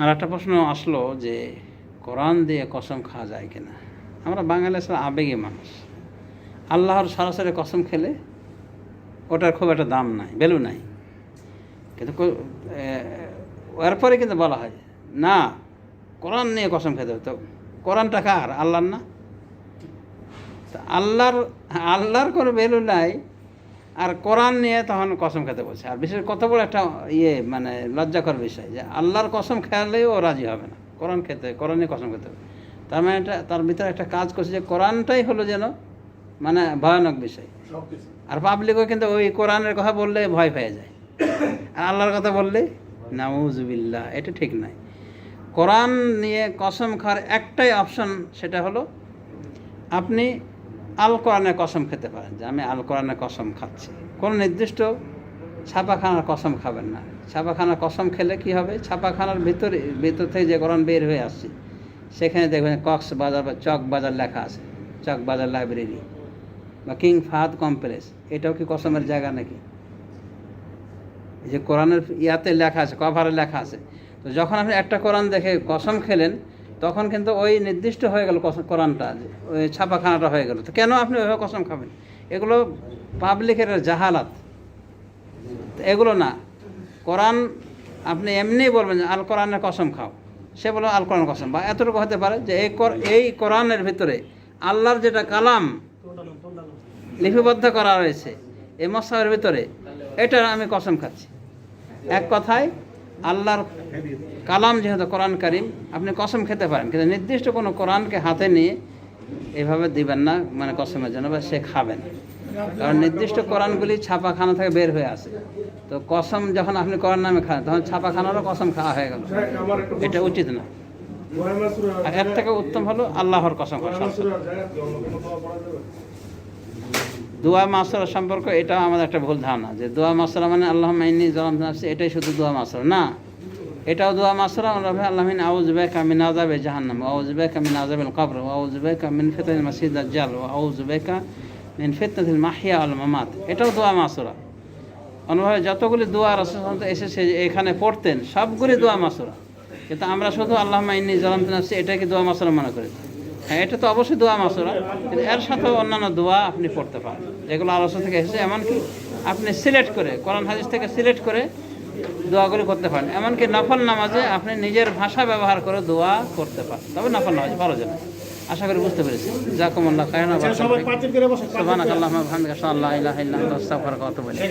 আর একটা প্রশ্ন আসলো যে, কোরআন দিয়ে কসম খাওয়া যায় কিনা? আমরা বাঙালি আসলে আবেগী মানুষ। আল্লাহর সরাসরি কসম খেলে ওটার খুব একটা দাম নাই ভ্যালু নাই। কিন্তু এরপরে কিন্তু বলা হয়, না, কোরআন নিয়ে কসম খেতে তো কোরআনটা কার? আল্লাহর না? আল্লাহর আল্লাহর কোনো ভ্যালু নাই। আর কোরআন নিয়ে তখন কসম খেতে বলছে। আর বিশেষ কত বড় একটা ইয়ে মানে লজ্জাকর বিষয় যে আল্লাহর কসম খেলেও ও রাজি হবে না। কোরআন খেতে কোরআন নিয়ে কসম খেতে হবে। তার মানে এটা তার ভিতরে একটা কাজ করছে যে কোরআনটাই হলো যেন মানে ভয়ানক বিষয়। আর পাবলিকও কিন্তু ওই কোরআনের কথা বললে ভয় পেয়ে যায়। আর আল্লাহর কথা বললে নাউজুবিল্লাহ এটা ঠিক নাই কোরআন নিয়ে কসম খাওয়ার একটাই অপশন সেটা হলো আপনি আল কোরআনের কসম খেতে পারেন যে আমি আল কোরআনের কসম খাচ্ছি। কোনো নির্দিষ্ট ছাপাখানার কসম খাবেন না। ছাপাখানার কসম খেলে কি হবে? ছাপাখানার ভিতরে, ভিতর থেকে যে কোরআন বের হয়ে আসছে, সেখানে দেখবেন কক্স বাজার বা চক বাজার লেখা আছে, চক বাজার লাইব্রেরি বা কিং ফাহাদ কমপ্লেক্স। এটাও কি কসমের জায়গা নাকি? যে কোরআনের ইয়াতে লেখা আছে, কভারে লেখা আছে। তো যখন আপনি একটা কোরআন দেখে কসম খেলেন তখন কিন্তু ওই নির্দিষ্ট হয়ে গেল কসম- কোরআনটা ওই ছাপাখানাটা হয়ে গেল। তো কেন আপনি ওইভাবে কসম খাবেন? এগুলো পাবলিকের জাহালাত। এগুলো না। কোরআন আপনি এমনি বলবেন যে আল কোরআনের কসম খাও। সে বলো আল কোরআন কসম। বা এতটুকু হতে পারে যে এই এই কোরআনের ভিতরে আল্লাহর যেটা কালাম লিপিবদ্ধ করা রয়েছে, এই মশাবের ভিতরে এটার আমি কসম খাচ্ছি। এক কথায় আল্লাহর কালাম যেহেতু কোরআন কারিম, আপনি কসম খেতে পারেন, কিন্তু নির্দিষ্ট কোনো কোরআনকে হাতে নিয়ে এভাবে দিবেন না মানে কসমের জন্য, বা সে খাবেন কারণ নির্দিষ্ট কোরআনগুলি ছাপাখানা থেকে বের হয়ে আসে। তো কসম যখন আপনি কোরআন নামে খান, তখন ছাপাখানারও কসম খাওয়া হয়ে গেল। এটা উচিত না। এর থেকে উত্তম হলো আল্লাহর কসম খাওয়া। দোয়া মাসরা সম্পর্ক এটাও আমাদের একটা ভুল ধারণা, যে দোয়া মাসরা মানে আল্লাহ মাইনি জলাম এটাই শুধু দোয়া মাসরা, না। এটাও দোয়া মাসরা, আমরা ভাই আল্লাহ মিন আউজ বেকা মিন আযাবে জাহান্নাম আউজ বেকা মিন আযাবিল কবর আউজ বেকা মিন ফিতনাতিল মাসিদ দাজ্জাল আউজ বেকা মিন ফিতনাতিল মাহিয়া ওয়াল মামাত, এটাও দোয়া মাসরা। অনুভাবে, যতগুলি দোয়া রাসূল এসেছে, এখানে পড়তেন, সবগুলি দোয়া মাসরা। কিন্তু আমরা শুধু আল্লাহ মাইনি জলাম এটাকে দোয়া মাসরা মনে করি। হ্যাঁ এটা তো অবশ্যই দোয়া মাসুরা কিন্তু এর সাথেও অন্যান্য দোয়া আপনি পড়তে পারেন। যেগুলো আলোচনা থেকে এসেছে এমনকি আপনি সিলেক্ট করে কোরআন হাদিস থেকে সিলেক্ট করে দোয়াগুলি করতে পারেন। এমনকি নফল নামাজে আপনি নিজের ভাষা ব্যবহার করে দোয়া করতে পারেন। তবে নফল নামাজ ভালো জানে আশা করি বুঝতে পেরেছি জাকুমুল্লাহ খায়না বসে সুবহানাকাল্লাহুম্মা ওয়া বিহামদিকা আশহাদু আল্লা ইলাহা ইল্লা আনতা আস্তাগফিরুকা ওয়া আতুবু ইলাইক।